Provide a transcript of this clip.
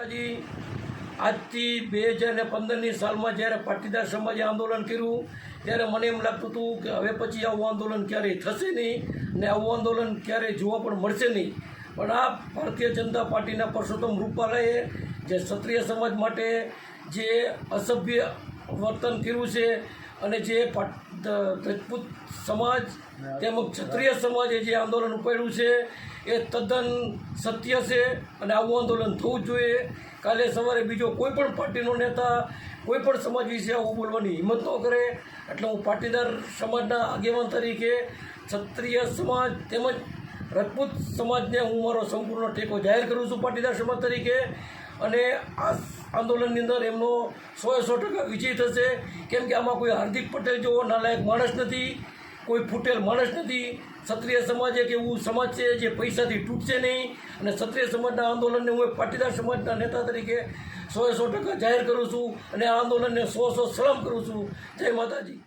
આજથી બે હજાર ને પંદરની સાલમાં જ્યારે પાટીદાર સમાજે આંદોલન કર્યું, ત્યારે મને એમ લાગતું હતું કે હવે પછી આવું આંદોલન ક્યારેય થશે નહીં ને આવું આંદોલન ક્યારેય જોવા પણ મળશે નહીં. પણ આ ભારતીય જનતા પાર્ટીના પરસોત્તમ રૂપાલાએ જે ક્ષત્રિય સમાજ માટે જે અસભ્ય વર્તન કર્યું છે અને જે દ- સમાજ તેમજ ક્ષત્રિય સમાજે જે આંદોલન ઉપાડ્યું છે, એ તદ્દન સત્ય છે અને આવું આંદોલન થવું જોઈએ. કાલે સવારે બીજો કોઈ પણ પાર્ટીનો નેતા, કોઈ પણ સમાજ વિશે આવું બોલવાની હિંમત ન કરે. એટલે હું પાટીદાર સમાજના આગેવાન તરીકે ક્ષત્રિય સમાજ તેમજ રજપૂત સમાજને હું મારો સંપૂર્ણ ટેકો જાહેર કરું છું પાટીદાર સમાજ તરીકે. અને આ આંદોલનની અંદર એમનો સો સો ટકા વિજય થશે. કેમ કે આમાં કોઈ હાર્દિક પટેલ જેવો નાલાયક માણસ નથી, કોઈ ફૂટેલ માણસ નથી. ક્ષત્રિય સમાજ એક એવું સમાજ છે જે પૈસાથી તૂટશે નહીં. અને ક્ષત્રિય સમાજના આંદોલનને હું પાટીદાર સમાજના નેતા તરીકે સો સો ટકા જાહેર કરું છું. અને આ આંદોલનને સો સો સલામ કરું છું. જય માતાજી.